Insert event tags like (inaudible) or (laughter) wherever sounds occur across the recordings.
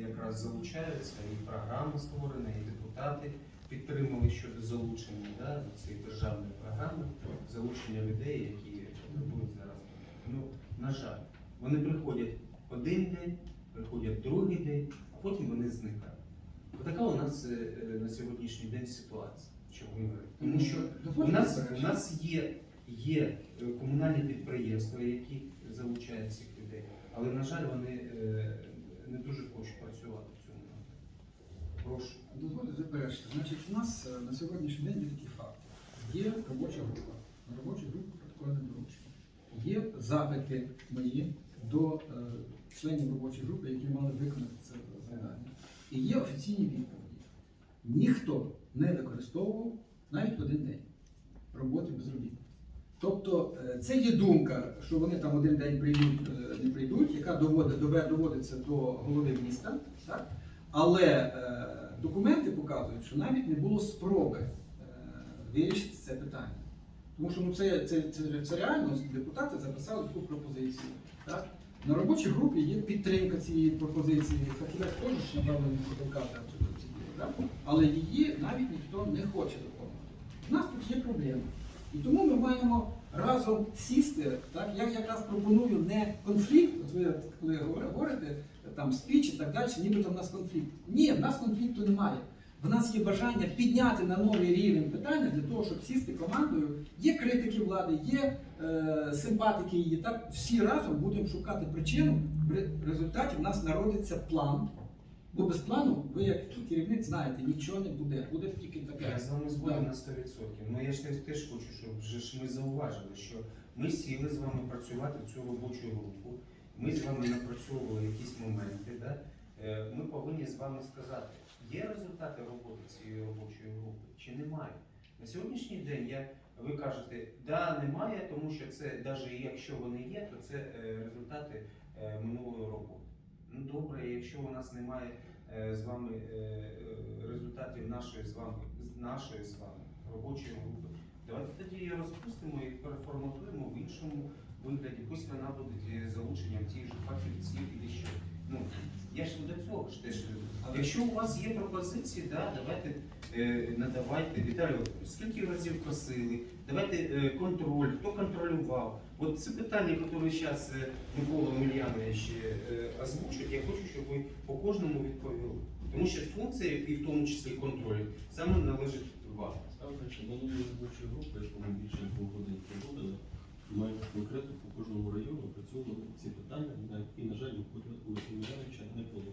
якраз залучаються, і програма створена, і депутати підтримали щодо залучення да, цієї державної програми, залучення людей, які потребують зараз. Ну, на жаль, вони приходять один день, приходять другий день, а потім вони зникають. Така у нас е, е, на сьогоднішній день ситуація. Чому? Тому що у нас, у нас є, є е, комунальні підприємства, які залучають цих людей, але, на жаль, вони не дуже хочуть працювати в цьому напрямку. Прошу. Дозвольте заперечити. Значить, у нас е, на сьогоднішній день є такі факти. Є робоча група. На робочу групу протокольне доручення. Є запити мої до е, членів робочої групи, які мали виконати це завдання. І є офіційні відповіді. Ніхто не використовував навіть один день роботи безробітних. Тобто е, це є думка, що вони там один день прийдуть, е, не прийдуть, яка доводить, доводиться до голови міста. Так? Але е, документи показують, що навіть не було спроби е, вирішити це питання. Тому що ну, це, це, це, це реально депутати записали таку пропозицію. Так? На робочій групі є підтримка цієї пропозиції. Фахівець теж не потолкати так? але її навіть ніхто не хоче виконувати. У нас тут є проблема. І тому ми маємо разом сісти. Так? Я якраз пропоную не конфлікт, от ви коли говорите, там спіч і так далі, нібито в нас конфлікт. Ні, в нас конфлікту немає. В нас є бажання підняти на новий рівень питання для того, щоб сісти командою. Є критики влади, є е, симпатики її. Так всі разом будемо шукати причину. В результаті в нас народиться план. Бо без плану, ви як керівник знаєте, нічого не буде. Буде тільки таке. Я з вами згоден на 100%. Ну я ж теж- теж хочу, щоб вже ж ми зауважили, що ми сіли з вами працювати в цю робочу групу. Ми з вами напрацьовували якісь моменти. Да? Е, Ми повинні з вами сказати, є результати роботи цієї робочої групи чи немає. На сьогоднішній день я, ви кажете, да, немає, тому що це, навіть якщо вони є, то це е, результати е, минулої роботи. Ну добре, якщо у нас немає е, з вами е, е, результатів нашої з вами нашої з вами робочої групи, давайте тоді її розпустимо і переформатуємо в іншому вигляді. Пусть вона буде залученням тих же фахівців і що. Ну я ж до цього ж теж. веду. Якщо у вас є пропозиції, да, давайте е, надавайте. Віталій, скільки разів просили, давайте е, контроль, хто контролював. От це питання, яке зараз Микола Омельянович е, озвучить, я хочу, щоб ви по кожному відповіли. Тому що функція, і в тому числі контролю, саме належить вам. Ставлячи минулої робочої групи, яку ми більше двох годин проводили, ми конкретно по кожному району працювали ці питання, які, на жаль, Миколи Олексійовича не було.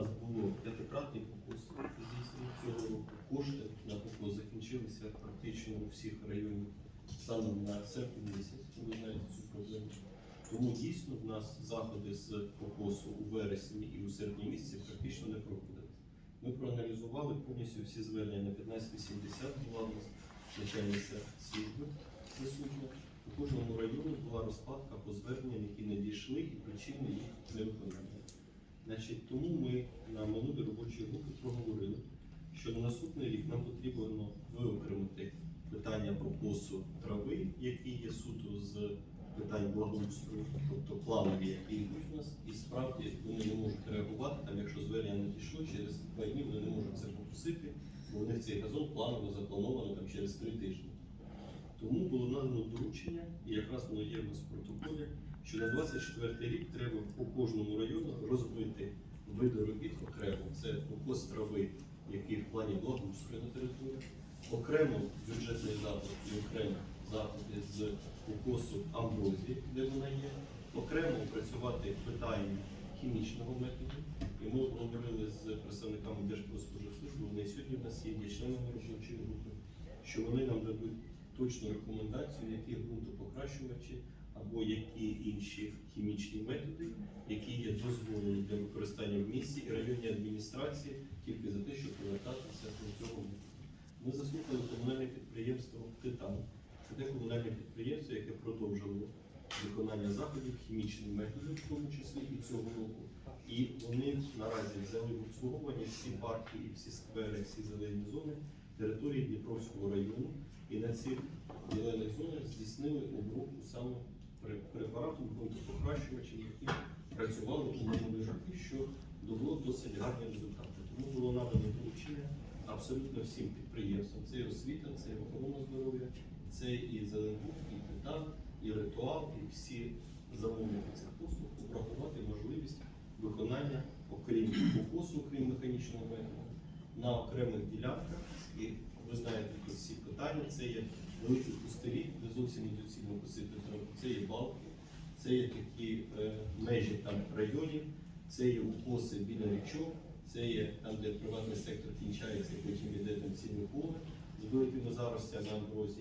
Нас було п'ятикратний покос здійснення цього року. Кошти на покос закінчилися практично у всіх районів станом на серпень місяць. Ви знаєте цю проблему. Тому дійсно в нас заходи з покосу у вересні і у серпні місяці практично не проходили. Ми проаналізували повністю всі звернення на 1580 була у нас начальниця служби присутня. У кожному районі була розкладка по зверненням, які не дійшли, і причини їх невиконання. Значить, тому ми на минулій робочій групі проговорили, що на наступний рік нам потрібно виокремити питання прокосу трави, які є суто з питань благоустрою, тобто планові, які йдуть у нас, і справді вони не можуть реагувати, там, якщо звернення не дійшло, через два дні вони не можуть це покусити, бо них цей газон планово заплановано там через три тижні. Тому було надано доручення, і якраз воно є в нас в протоколі, що на 24 рік треба по кожному району розбити види робіт окремо. Це покос трави, який в плані благоустрою на території, окремо бюджетний заклад і окремо заходи з покосу амброзії, де вона є, окремо опрацювати питання хімічного методу. І ми говорили з представниками Держпродспоживслужби, вони сьогодні в нас є, є членами робочої групи, що вони нам дадуть точну рекомендацію, які ґрунтопокращувачі або які інші хімічні методи, які є дозволені для використання в місті і районній адміністрації тільки за те, щоб повертатися до цього. Ми заслухали комунальне підприємство Титан. Це те комунальне підприємство, яке продовжило виконання заходів хімічним методом, в тому числі і цього року. І вони наразі взяли в обслуговування всі парки і всі сквери, всі зелені зони території Дніпровського району. І на цих зелених зонах здійснили обробку саме препаратом ґрунтопокращувачів, які працювали у минулі роки, що дало досить гарні результати. Тому було надано доручення абсолютно всім підприємствам. Це і освіта, це і охорона здоров'я, це і Зеленбук, і Титан, і ритуал, і всі замовники цих послуг обрахувати можливість виконання, окрім покосу, окрім механічного методу, на окремих ділянках. І ви знаєте всі питання. Це є великі пустирі, де зовсім недоцільно косити траву. Це є балки, це є такі е, межі там районів, це є укоси біля річок, це є там, де приватний сектор кінчається, потім йде там ціле поле з великими заростями на дорозі.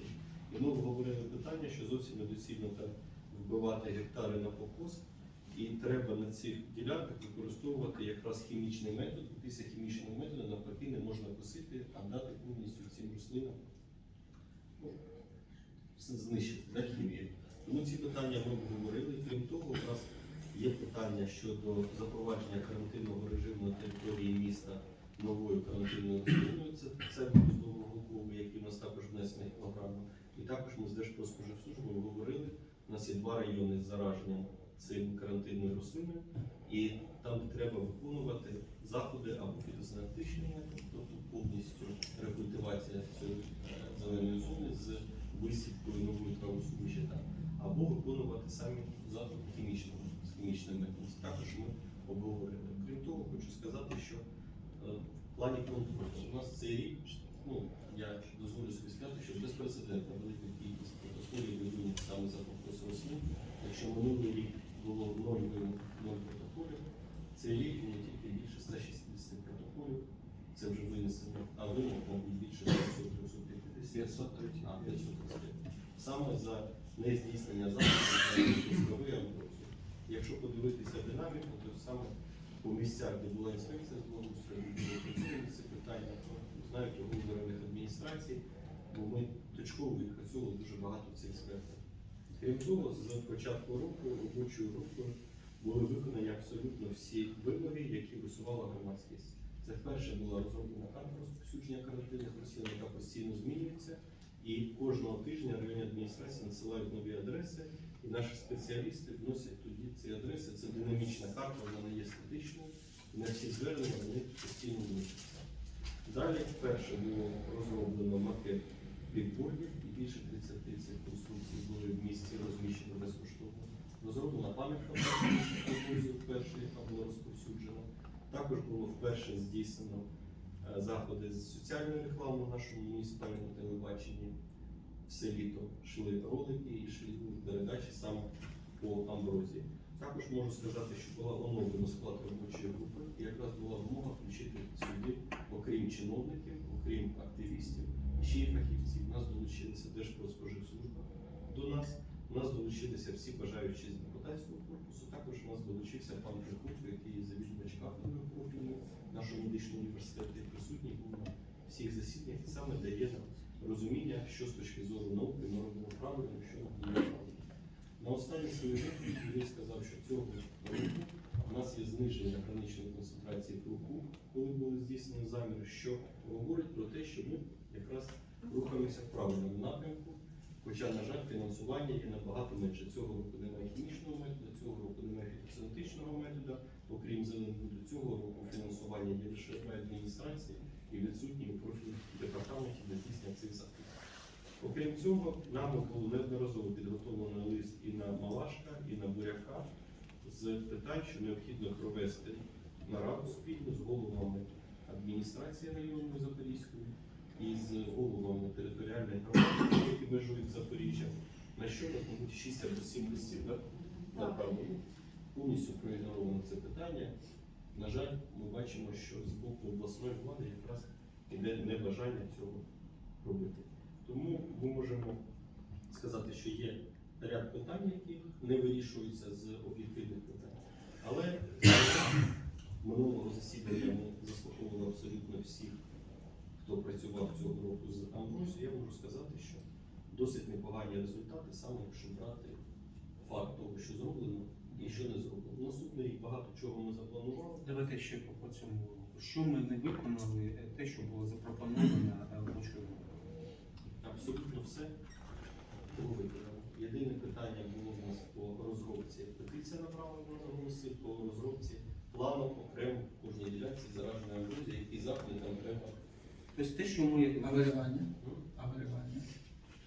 І ми говорили питання, що зовсім недоцільно там вбивати гектари на покос, і треба на цих ділянках використовувати якраз хімічний метод. Після хімічного методу навпаки не можна косити, а дати повністю цим рослинам знищити да, хімію. Тому ці питання ми обговорили. Крім того, у нас є питання щодо запровадження карантинного режиму на території міста новою карантинною зоною. Це, це Новоголковий, який у нас також внесений в програму. І також ми з Держпродспоживслужбою говорили. У нас є два райони з зараженням цим карантинною рослиною, і там треба виконувати заходи або фітосанітичні методи, тобто повністю рекультивація цієї е, зеленої зони з висіпкою нової травосуміші там, або виконувати самі заходи хімічного з хімічним методом. Також ми обговорили. Крім того, хочу сказати, що е, в плані контролю у нас цей рік, ну я дозволю собі сказати, що безпрецедентна велика кількість протоколів виданих саме за покос рослин. Якщо минулий рік було 0 вимог, 0 протоколів, цей рік було тільки більше 160 протоколів. Це вже винесено, а вимог, більше 350. 530. А, 535. Саме за нездійснення заходів пусковий. Якщо подивитися динаміку, то саме по місцях, де була інспекція з було це питання, знають районних адміністрацій, бо ми точково відпрацьовували дуже багато цих сфертів. Крім того, з початку року робочою групою були виконані абсолютно всі вимоги, які висувала громадськість. Це вперше була розроблена карта розповсюдження карантинних рослин, яка постійно змінюється. І кожного тижня районні адміністрації надсилають нові адреси, і наші спеціалісти вносять тоді ці адреси. Це динамічна карта, вона не є статичною. І на всі звернення вони постійно вносяться. Далі вперше було розроблено макет бікбордів і більше 30 цих конструкцій були в місті розміщені безкоштовно. Розроблена пам'ятка колхозів вперше, яка була розповсюджена. Також було вперше здійснено е, заходи з соціальної реклами в нашому муніципальному телебаченні. Все літо йшли ролики і йшли передачі саме по амброзії. Також можу сказати, що була оновлена склад робочої групи, і якраз була вимога включити сюди, окрім чиновників, окрім активістів, ще й фахівців. У нас долучилися Держпродспоживслужба до нас. У нас долучилися всі бажаючі з депутатського корпусу. Також у нас долучився пан Приходько, який завідувач кафедри профільної нашого медичного університету, і присутній був на всіх засіданнях і саме дає нам розуміння, що з точки зору науки ми робимо правильно, що ми робимо неправильно. На останній своїй доповіді Юрій сказав, що цього року у нас є зниження граничної концентрації пилку, коли були здійснені заміри, що говорить про те, що ми якраз рухаємося в правильному напрямку. Хоча, на жаль, фінансування є набагато менше. Цього року немає хімічного методу, цього року немає фітосанітичного методу, окрім зеленбуду. Цього року фінансування є лише в адміністрації і відсутні у профільних департаменті для здійснення цих заходів. Окрім цього, нами було неодноразово підготовлено лист і на Малашка, і на Буряка з питань, що необхідно провести нараду спільно з головами адміністрації районної Запорізької і з головами територіальної громади, які межують з Запоріжжям, на що нас, мабуть, 6 або 7 листів, так? Напевно, повністю проігноровано це питання. На жаль, ми бачимо, що з боку обласної влади якраз іде небажання цього робити. Тому ми можемо сказати, що є ряд питань, які не вирішуються з об'єктивних питань. Але минулого засідання ми заслуховували абсолютно всіх, хто працював цього року з Амброзією. Я можу сказати, що досить непогані результати, саме якщо брати факт того, що зроблено і що не зроблено. Наступний рік багато чого ми запланували. Давайте ще по, цьому. Що ми не виконали, е, те, що було запропоновано робочою? Абсолютно все було виконано. Єдине питання було в нас по розробці. Петиція направлена на голоси по розробці плану окремо Тобто те, що ми А виривання? Ну, А виривання?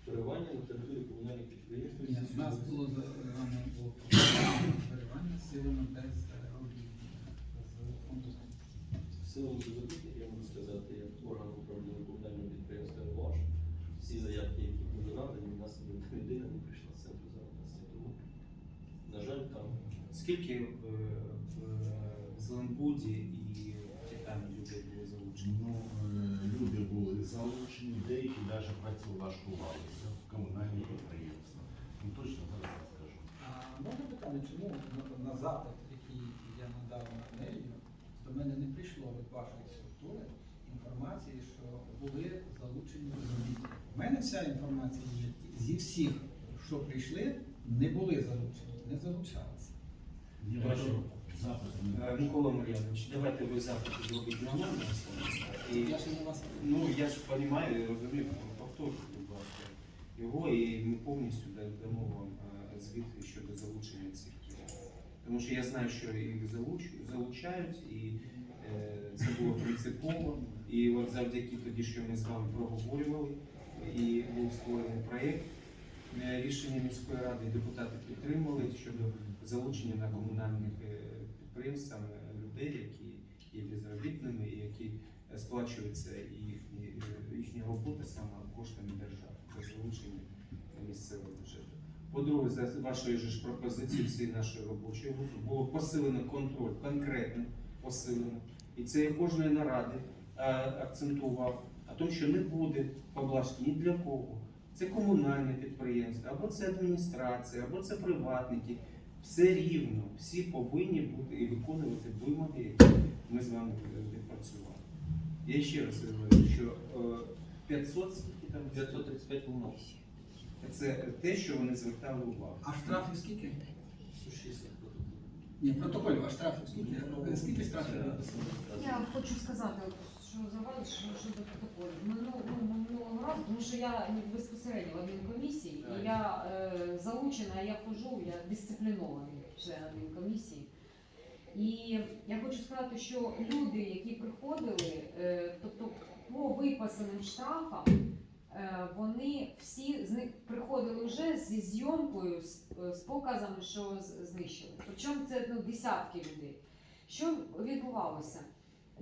Керування на території комунальних підприємств. Ні, у нас було вами було виривання силами без е, робіт. Силами безробітних, я можу сказати, як орган управління комунального підприємства ВАЖ, всі заявки, які були надані, у нас людина не прийшла з центру зайнятості. Тому, на жаль, там скільки е, в Зеленбуді і в Титані людей було залучено? Люди були залучені, деякі навіть працевлаштувалися в комунальні підприємства. Ну точно зараз скажу. А можна питання, чому на, запит, який я надав на неї, до мене не прийшло від вашої структури інформації, що були залучені безробітні. У мене вся інформація є зі всіх, що прийшли, не були залучені, не залучалися. Микола Мар'янович, давайте ви запит зробіть на мене. І Я ж не вас Ну, я ж розумію, розумію, повторюйте, будь ласка, його і ми повністю дамо вам е, звіт щодо залучення цих людей. Тому що я знаю, що їх залуч- залучають, і е, це було принципово. І от завдяки тоді, що ми з вами проговорювали, і був створений проєкт е, рішення міської ради, депутати підтримали щодо залучення на комунальних е, підприємств саме людей, які є безробітними і які е, сплачуються їхні, е, їхня робота саме коштами держави без залучення місцевого бюджету. По-друге, за вашою ж пропозицією всієї нашої робочої групи було посилено контроль, конкретно посилено. І це я кожної наради е, акцентував, а тому, що не буде поблажки ні для кого. Це комунальне підприємство, або це адміністрація, або це приватники. Все рівно, всі повинні бути і виконувати вимоги, які ми з вами е, відпрацювали. Я ще раз говорю, що е, 500 скільки там 535 вимог. це те, що вони звертали увагу. А штрафів скільки? 160 Ні, протоколів, а штрафів скільки? Скільки штрафів написано? Я хочу сказати, що завалиш що щодо протоколів. Минулого, ну, минулого разу, тому що я безпосередньо в адмінкомісії, і я е, залучена, я хожу, я дисциплінований член адмінкомісії. І я хочу сказати, що люди, які приходили, е, тобто по виписаним штрафам, е, вони всі з них приходили вже зі зйомкою, з, з показами, що знищили. Причому це ну, десятки людей. Що відбувалося?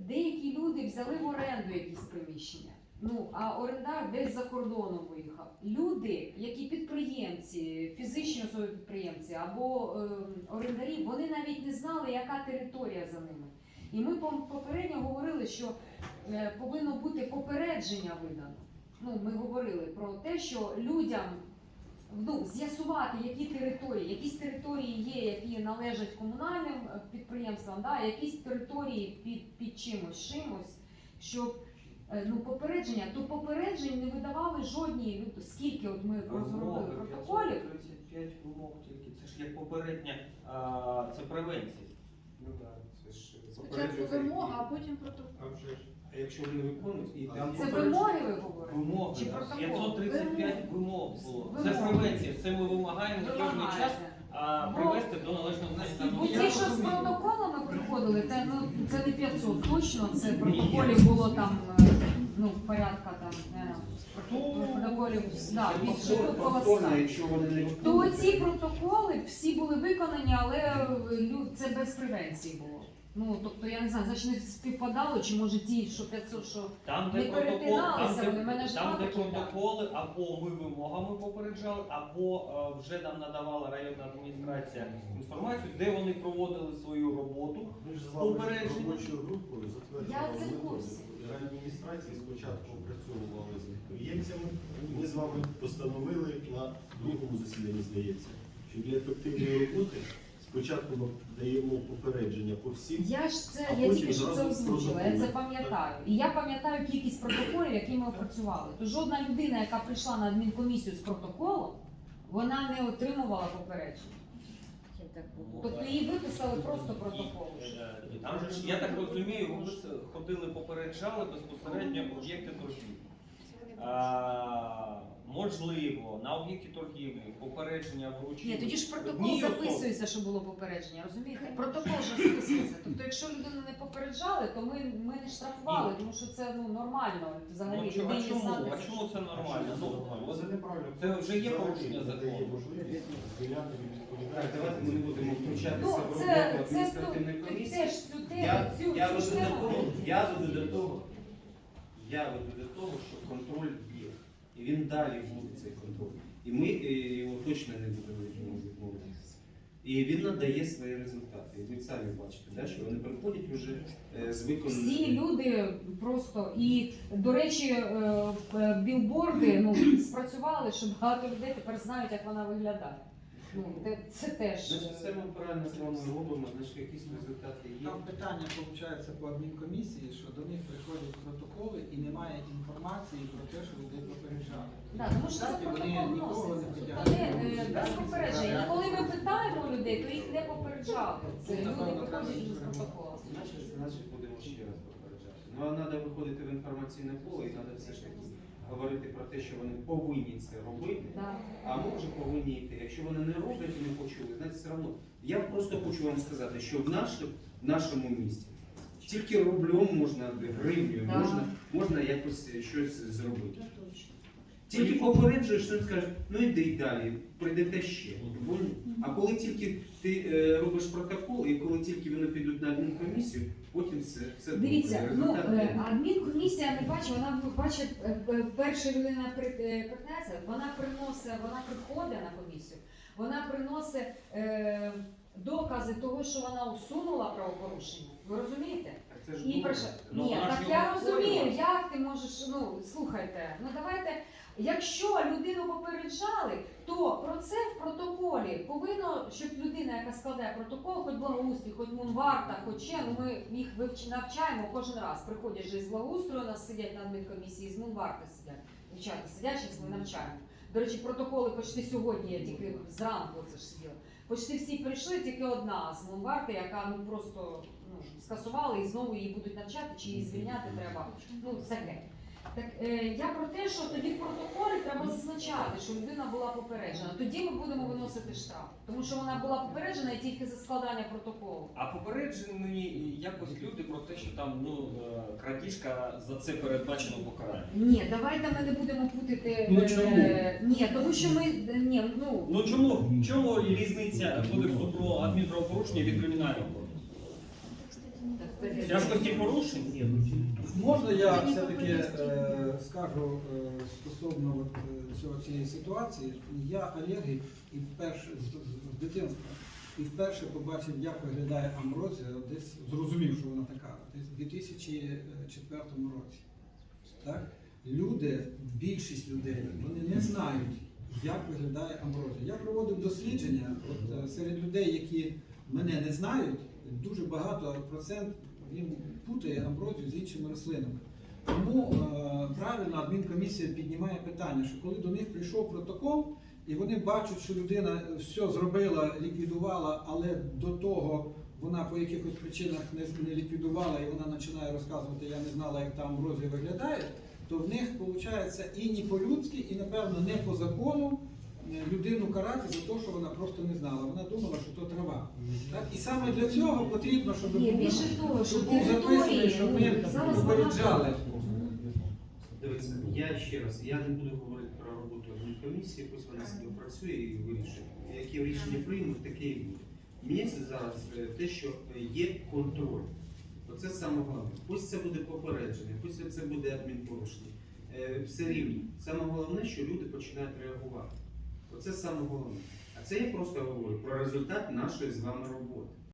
Деякі люди взяли в оренду якісь приміщення. Ну, а орендар десь за кордоном виїхав. Люди, які підприємці, фізичні особи підприємці або е, орендарі, вони навіть не знали, яка територія за ними. І ми попередньо говорили, що е, повинно бути попередження видано. Ну, ми говорили про те, що людям ну, з'ясувати, які території, якісь території є, які належать комунальним е, підприємствам, да, якісь території під, під чимось, чимось, щоб е, ну, попередження, то попереджень не видавали жодні, ну, скільки от ми розробили протоколів. 35 вимог тільки. Це ж як попередня, а, це превенція. Ну так, це ж Спочатку вимога, а потім протокол. А вже ж. А якщо вони виконують і там Це вимоги ви говорите? Вимоги. Чи да. протокол? 535 вимог було. Це Вимоги. превенція. Це ми вимагаємо на кожний час Вимагаєте. а, Ну, привести до належного Бо ті, що з протоколами приходили, це, ну, це не 500 точно, це протоколів було там е, ну, порядка там, е, протоколів, да, Це більше повтор- около повторно, 100. якщо вони не То ці протоколи всі були виконані, але е, лю- це без превенції було. Ну, тобто, я не знаю, значить не співпадало, чи може ті, що 500, що Там, Не де протокол, там, перетиналися вони, мене ж там, де протоколи, або ми вимогами попереджали, або е, вже нам надавала районна адміністрація інформацію, де вони проводили свою роботу. Ми ж з вами Попередження. робочою групою затверджували Я це в методи. курсі. Адміністрації спочатку опрацьовували з підприємцями. Ми з вами постановили на другому засіданні, здається, що для ефективної роботи спочатку ми даємо попередження по всім. я ж це А я потім тільки що це зразу озвучила, я це пам'ятаю. І я пам'ятаю кількість протоколів, які ми опрацювали. То жодна людина, яка прийшла на адмінкомісію з протоколом, вона не отримувала попередження. Тобто їй виписали просто протокол. Там же ж, я так розумію, ви ходили, попереджали безпосередньо об'єкти торгів. А, можливо, на об'єкті торгівлі попередження вручити. Ні, тоді ж протокол одній особі. записується, що було попередження, розумієте? Протокол ж записується. Тобто, якщо людину не попереджали, то ми, ми не штрафували, тому що це ну нормально взагалі. Ну, а людині чому? знати, А це- чому це нормально? Ну, Це неправильно. Це вже є порушення закону. Так, давайте ми не будемо втручатися Ну, в роботу це, адміністративної комісії. це ж цю тему, Я, цю, я цю веду до того, я веду до того, я веду до того, що контроль. І він далі буде цей контроль. І ми е, його точно не будемо від нього відмовлятися. І він надає свої результати. І ви самі бачите, да, що вони приходять вже е, з виконаними. Всі люди просто і до речі, е, білборди ну (clears throat) спрацювали, що багато людей тепер знають, як вона виглядає. Ну те- це теж Значить, все ми правильно з вами робимо, значить якісь результати є. Там питання виходить по адмінкомісії, що до них приходять протоколи і немає інформації про те, що людей попереджали. Да, тому що це вони протокол нікого не вноситься. Вони е, без попередження. Коли ми питаємо людей, то їх не попереджали. Це люди напевно, треба приходять без протоколу. Значить, значить будемо ще раз попереджати. Ну а треба виходити в інформаційне поле і треба все ж таки говорити про те, що вони повинні це робити. Да. А ми вже повинні йти. Якщо вони не роблять і не почули, знаєте, все одно. Я просто хочу вам сказати, що в нашому, в нашому місті тільки рублем можна, гривнею Да. можна, можна якось щось зробити. Тільки попереджуєш, що скажеш, ну йди далі, прийдете ще. А коли тільки ти е, робиш протокол, і коли тільки вони підуть на адмінкомісію, потім все, все Дивіться, добре. ну Результат е, є. адмінкомісія не бачить, вона бачить, е, е, перша людина при- е, вона приносить, вона приходить на комісію, вона приносить е, докази того, що вона усунула правопорушення. Ви розумієте? Так це ж І добре. Ну, ні, вона ж так його я розумію, створювала. як ти можеш, ну слухайте, ну давайте, якщо людину попереджали, то про це в протоколі повинно, щоб людина, яка складає протокол, хоч благоустрій, хоч мунварта, хоч ще, ми їх навчаємо кожен раз. Приходять же з благоустрою, нас сидять на адмінкомісії, з мунварти сидять. Дівчата сидять, зараз ми навчаємо. До речі, протоколи почти сьогодні, я тільки зранку це ж сиділа. Почти всі прийшли, тільки одна з Монварти, яка ну просто ну, скасували і знову її будуть навчати, чи її звільняти треба. Ну, таке. Так е, я про те, що тоді в протоколі треба зазначати, що людина була попереджена. Тоді ми будемо виносити штраф, тому що вона була попереджена тільки за складання протоколу. А попереджені якось люди про те, що там ну е, крадіжка за це передбачено покарання. Ні, давайте ми не будемо путати. Ну, е, чому? ні, тому що ми е, ні, ну Ну чому чому різниця кодексу про адмінправопорушення від кримінального? Тяжкості порушень? Можна я все-таки е, скажу е, стосовно от, е, цієї ситуації? Я алергік і вперше з, з- з дитинства і вперше побачив, як виглядає амброзія, десь зрозумів, що вона така, десь у 2004 році. Так? Люди, більшість людей, вони не знають, як виглядає амброзія. Я проводив дослідження от, е, серед людей, які мене не знають, дуже багато процент він путає амброзію з іншими рослинами. Тому е, правильно адмінкомісія піднімає питання, що коли до них прийшов протокол, і вони бачать, що людина все зробила, ліквідувала, але до того вона по якихось причинах не, ліквідувала, і вона починає розказувати, я не знала, як та амброзія виглядає, то в них виходить і не по-людськи, і напевно не по закону людину карати за те, що вона просто не знала. Вона думала, що то трава. Так? І саме для цього потрібно, щоб ні, був- більше того, що щоб був записаний, території щоб ну, ми зараз попереджали. Дивіться, я ще раз, я не буду говорити про роботу адмінкомісії, пусть вона собі працює і вирішує. Які рішення приймуть, таке і буде. Мені це зараз е, те, що е, є контроль. Оце саме головне. Пусть це буде попередження, пусть це буде адмінпорушення. Е, Все рівно. Саме головне, що люди починають реагувати. Оце саме головне. А це я просто говорю про результат нашої з вами роботи.